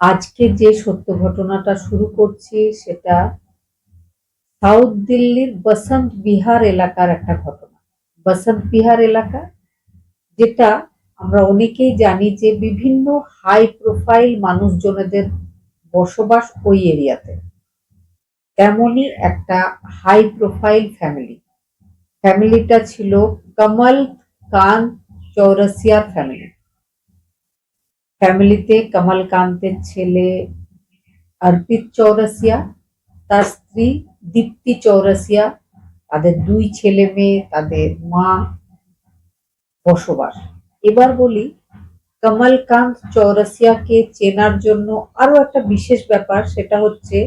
আজকে যে সত্য ঘটনাটা শুরু করছি সেটা সাউথ দিল্লির বসন্ত বিহার এলাকার একটা ঘটনা। বসন্ত বিহার এলাকা, যেটা আমরা অনেকেই জানি যে বিভিন্ন হাই প্রোফাইল মানুষজনেদের বসবাস ওই এরিয়াতে। তেমনই একটা হাই প্রোফাইল ফ্যামিলি ফ্যামিলিটা ছিল কমল কান চৌরসিয়ার ফ্যামিলি ফ্যামিলিতে কমলকান্তের ছেলে অর্পিত চৌরসিয়া, তার স্ত্রী দীপ্তি চৌরসিয়া, তাদের দুই ছেলে মেয়ে, তাদের মা বসবাস। এবার বলি কমলকান্ত চৌরসিয়াকে চেনার জন্য আরও একটা বিশেষ ব্যাপার, সেটা হচ্ছে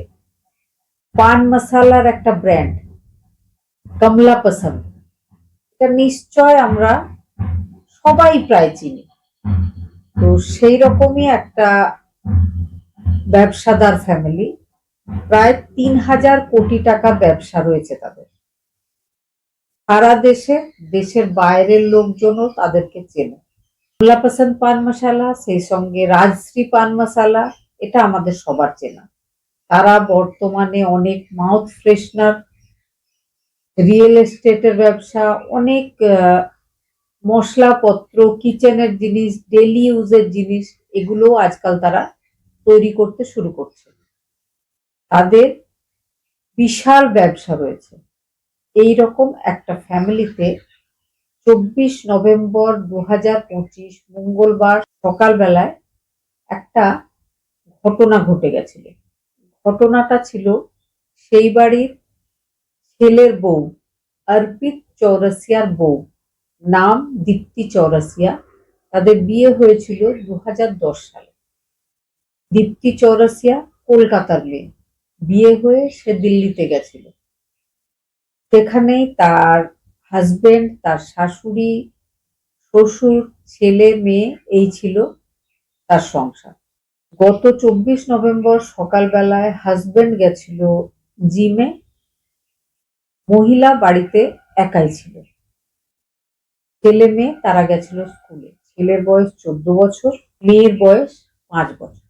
পান মশালার একটা ব্র্যান্ড, কমলা পসন্দ। এটা নিশ্চয় আমরা সবাই প্রায় চিনি। তো সেই রকমই একটা ব্যবসাদার ফ্যামিলি প্রায় তিন হাজার কোটি টাকা ব্যবসা রয়েছে তাদের। সারা দেশে, দেশের বাইরের লোকজনও তাদেরকে চেনে। মোল্লা পান মশালা, সেই সঙ্গে রাজশ্রী পান মশালা, এটা আমাদের সবার চেনা। তারা বর্তমানে অনেক মাউথ ফ্রেশনার রিয়েল এস্টেটের ব্যবসা, অনেক মশলাপত্র, কিচেনের জিনিস ডেলি ইউজের জিনিস এগুলো আজকাল তারা তৈরি করতে শুরু করছে। তাদের বিশাল ব্যবসা রয়েছে। এই রকম একটা ফ্যামিলিতে চব্বিশ নভেম্বর দু হাজার পঁচিশ, মঙ্গলবার সকালবেলায় একটা ঘটনা ঘটে গেছিল। ঘটনাটা ছিল সেই বাড়ির ছেলের বউ, অর্পিত চৌরসিয়ার বউ। নাম দীপ্তি চৌরাসিয়া। তাদের বিয়ে হয়েছিল দু হাজার দশ সালে। দীপ্তি চৌরাসিয়া কলকাতার মেয়ে। বিয়ে হয়ে সে দিল্লিতে গেছিল। সেখানেই তার হাজবেন্ড তার শাশুড়ি, শ্বশুর, ছেলে, মেয়ে এই ছিল তার সংসার। গত চব্বিশ নভেম্বর সকালবেলায় হাজবেন্ড গেছিল জিমে। মহিলা বাড়িতে একাই ছিল। ছেলে মেয়ে তারা গেছিল স্কুলে। ছেলের বয়স চোদ্দ বছর, মেয়ের বয়স পাঁচ বছর।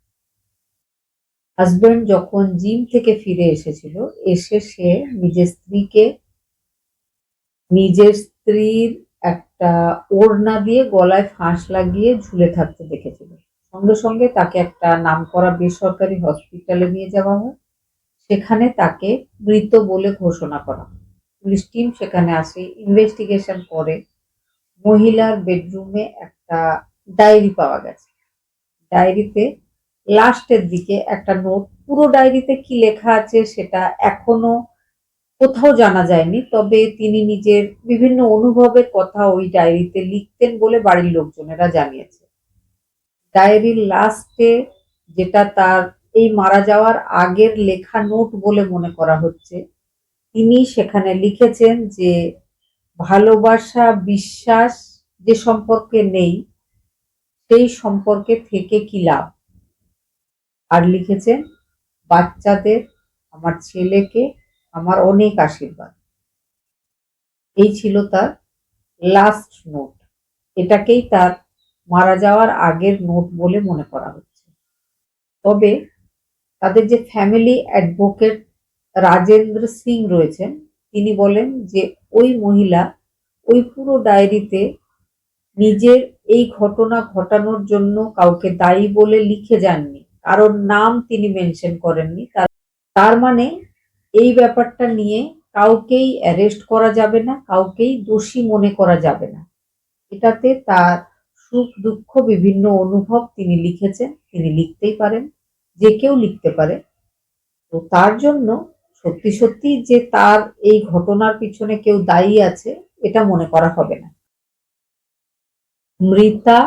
হাজবেন্ড যখন জিম থেকে ফিরে এসেছিল, এসে সে নিজের স্ত্রীকে, নিজের স্ত্রীর একটা ওড়না দিয়ে গলায় ফাঁস লাগিয়ে ঝুলে থাকতে দেখেছিল। সঙ্গে সঙ্গে তাকে একটা নামকরা বেসরকারি হসপিটালে নিয়ে যাওয়া হয়। সেখানে তাকে মৃত বলে ঘোষণা করা পুলিশ টিম সেখানে আসে ইনভেস্টিগেশন করে। মহিলার বেডরুমে একটা ডায়েরি পাওয়া গেছে। ডায়েরিতে লাস্টের দিকে একটা নোট পুরো ডায়েরিতে কি লেখা আছে সেটা এখনও কোথাও জানা যায়নি, তবে তিনি নিজের বিভিন্ন অনুভবের কথা ওই ডায়েরিতে লিখতেন বলে বাড়ির লোকজনেরা জানিয়েছে। ডায়েরির লাস্টে যেটা তার এই মারা যাওয়ার আগের লেখা নোট বলে মনে করা হচ্ছে, তিনি সেখানে লিখেছেন যে ভালোবাসা, বিশ্বাস যে সম্পর্কে নেই, সেই সম্পর্কে থেকে কি লাভ? আর লিখেছেন, বাচ্চাদের, আমার ছেলেকে আমার অনেক আশীর্বাদ। এই ছিল তার লাস্ট নোট এটাকেই তার মারা যাওয়ার আগের নোট বলে মনে করা হচ্ছে। তবে তাদের যে ফ্যামিলি অ্যাডভোকেট রাজেন্দ্র সিং রয়েছেন তিনি বলেন যে, ওই মহিলা ওই পুরো ডায়েরিতে নিজের এই ঘটনা ঘটানোর জন্য কাউকে দায়ী বলে লিখে যাননি। কারোর নাম তিনি মেনশন করেননি। তার মানে এই ব্যাপারটা নিয়ে কাউকেই অ্যারেস্ট করা যাবে না, কাউকেই দোষী মনে করা যাবে না। এটাতে তার সুখ দুঃখ বিভিন্ন অনুভব তিনি লিখেছেন। তিনি লিখতেই পারেন, যে কেউ লিখতে পারে। তো তার জন্য সত্যি সত্যি যে তার এই ঘটনার পিছনে কেউ দায়ী আছে, এটা মনে করা হবে না। মৃতা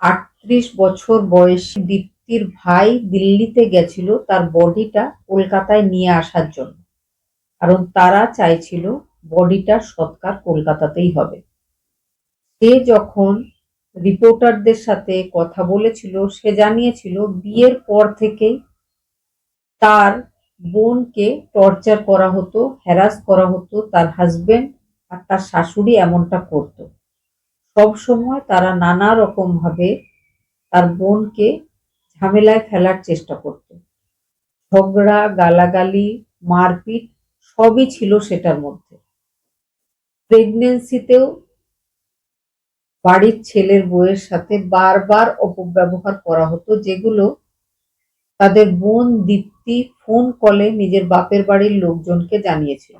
আটত্রিশ বছর বয়সী দীপ্তির ভাই দিল্লিতে গেছিল তার বডিটা কলকাতায় নিয়ে আসার জন্য। কারণ তারা চাইছিল বডিটা সৎকার কলকাতাতেই হবে। সে যখন রিপোর্টারদের সাথে কথা বলেছিল, সে জানিয়েছিল বিয়ের পর থেকেই তার বোনকে টর্চার করা হতো হ্যারাস করা হতো, তার হাজবেন্ড আর তার শাশুড়ি এমনটা করত। সব সময় তারা নানা রকম ভাবে তার বোনকে ঝামেলায় ফেলার চেষ্টা করত। ঝগড়া, গালাগালি, মারপিট সবই ছিল সেটার মধ্যে। প্রেগনেন্সিতেও বাড়ির ছেলের বউয়ের সাথে বারবার অপব্যবহার করা হতো, যেগুলো তাদের বোন দীপ্তি ফোন কলে নিজের বাপের বাড়ির লোকজনকে জানিয়েছিল।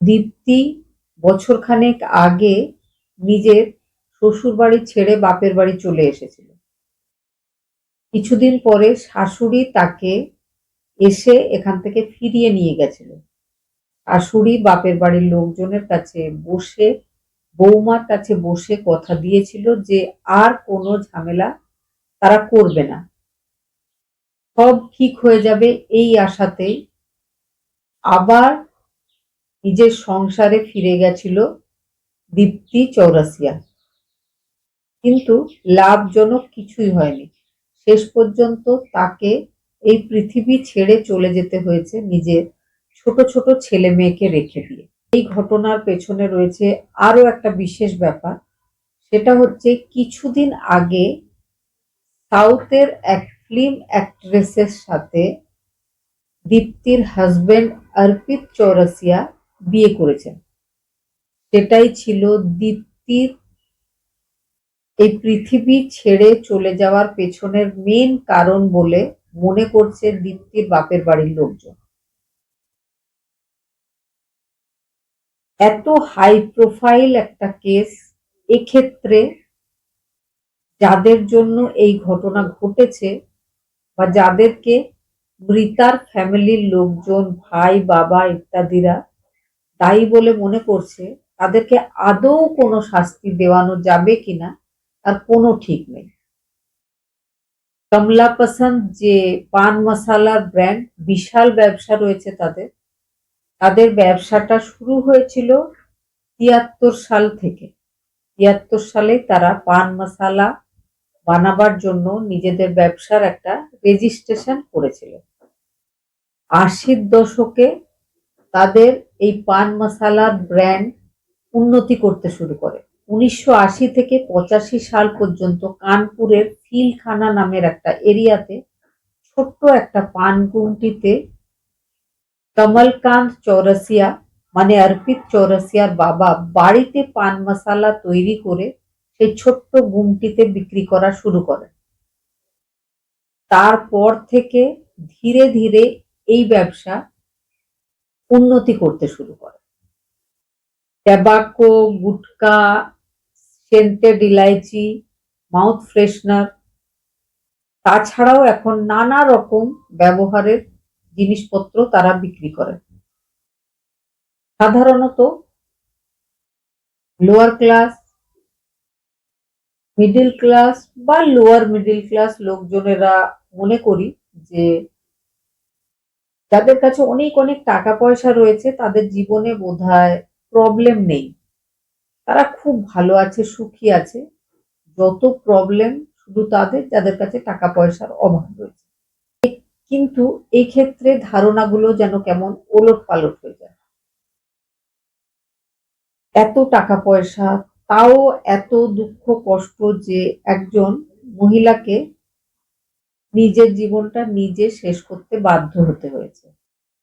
দীপ্তি বছরখানেক আগে নিজের শ্বশুর বাড়ি ছেড়ে বাপের বাড়ি চলে এসেছিল। কিছুদিন পরে শাশুড়ি তাকে এসে এখান থেকে ফিরিয়ে নিয়ে গেছিল। শাশুড়ি বাপের বাড়ির লোকজনের কাছে বসে, বৌমার কাছে বসে কথা দিয়েছিল যে আর কোনো ঝামেলা তারা করবে না। সব ঠিক হয়ে যাবে এই আশাতেই। আবার নিজের সংসারে ফিরে গেছিল দীপ্তি চৌরাসিয়া। কিন্তু লাভজনক কিছুই হয়নি। শেষ পর্যন্ত তাকে এই পৃথিবী ছেড়ে চলে যেতে হয়েছে নিজের ছোট ছোট ছেলে মেয়েকে রেখে দিয়ে। এই ঘটনার পেছনে রয়েছে আরও একটা বিশেষ ব্যাপার। সেটা হচ্ছে কিছুদিন আগে সাউথের এক ফিল্ম অ্যাক্ট্রেসের সাথে দীপ্তির হাজবেন্ড অর্পিত চৌরাসিয়া বিয়ে করেছেন। সেটাই ছিল দীপ্তির এই পৃথিবী ছেড়ে চলে যাওয়ার পেছনের মেন কারণ বলে মনে করছে দীপ্তির বাপের বাড়ির লোকজন। এত হাই প্রোফাইল একটা কেস এক্ষেত্রে যাদের জন্য এই ঘটনা ঘটেছে বা যাদেরকে মৃতার ফ্যামিলির লোকজন, ভাই, বাবা ইত্যাদিরা দায়ী বলে মনে করছে, তাদেরকে আদৌ কোনো শাস্তি দেওয়ানো যাবে কিনা, তার কোনো ঠিক নেই। কমলা পসন্দ যে পান মশালার ব্র্যান্ড বিশাল ব্যবসা রয়েছে তাদের। তাদের ব্যবসাটা শুরু হয়েছিল তিয়াত্তর সাল থেকে। তিয়াত্তর সালে তারা পান মশালা বানাবার জন্য নিজেদের ব্যবসার একটা রেজিস্ট্রেশন করেছিল। আশির দশকে তাদের এই পান মশালার ব্র্যান্ড উন্নতি করতে শুরু করে। উনিশশো আশি থেকে পঁচাশি সাল পর্যন্ত কানপুরের ফিলখানা নামের একটা এরিয়াতে ছোট্ট একটা পান গুমটিতে কমলকান্ত চৌরাসিয়া মানে অর্পিত চৌরাসিয়ার বাবা বাড়িতে পান মশালা তৈরি করে সেই ছোট্ট গুমটিতে বিক্রি করা শুরু করে। তারপর থেকে ধীরে ধীরে এই ব্যবসা উন্নতি করতে শুরু করে। Tobacco gutka, scented elaichi, mouth freshener, তাছাড়াও এখন নানা রকম ব্যবহারের জিনিসপত্র তারা বিক্রি করে। সাধারণত লোয়ার ক্লাস মিডিল ক্লাস বা লোয়ার মিডিল ক্লাস লোকজনেরা মনে করি যে যাদের কাছে অনেক অনেক টাকা পয়সা রয়েছে, তাদের জীবনে বোধহয় প্রবলেম নেই। তারা খুব ভালো আছে, সুখী আছে। যত প্রবলেম শুধু তাদের, যাদের কাছে টাকা পয়সার অভাব রয়েছে। কিন্তু এই ক্ষেত্রে ধারণাগুলো যেন কেমন ওলট পালট হয়ে যায়। এত টাকা পয়সা তাও এত দুঃখ, কষ্ট যে একজন মহিলাকে নিজের জীবনটা নিজে শেষ করতে বাধ্য হতে হয়েছে।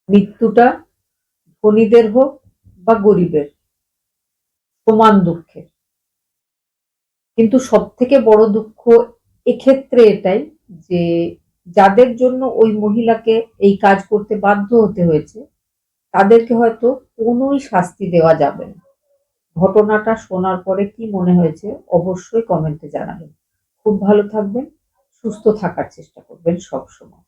মৃত্যুটা ধনীদের হোক বা গরিবের, সমান দুঃখের। কিন্তু সব থেকে বড় দুঃখ এক্ষেত্রে এটাই যে যাদের জন্য ওই মহিলাকে এই কাজ করতে বাধ্য হতে হয়েছে, তাদেরকে হয়তো কোনোই শাস্তি দেওয়া যাবে না। ঘটনাটা শোনার পরে কি মনে হয়েছে অবশ্যই কমেন্টে জানাবেন। খুব ভালো থাকবেন, সুস্থ থাকার চেষ্টা করবেন সবসময়।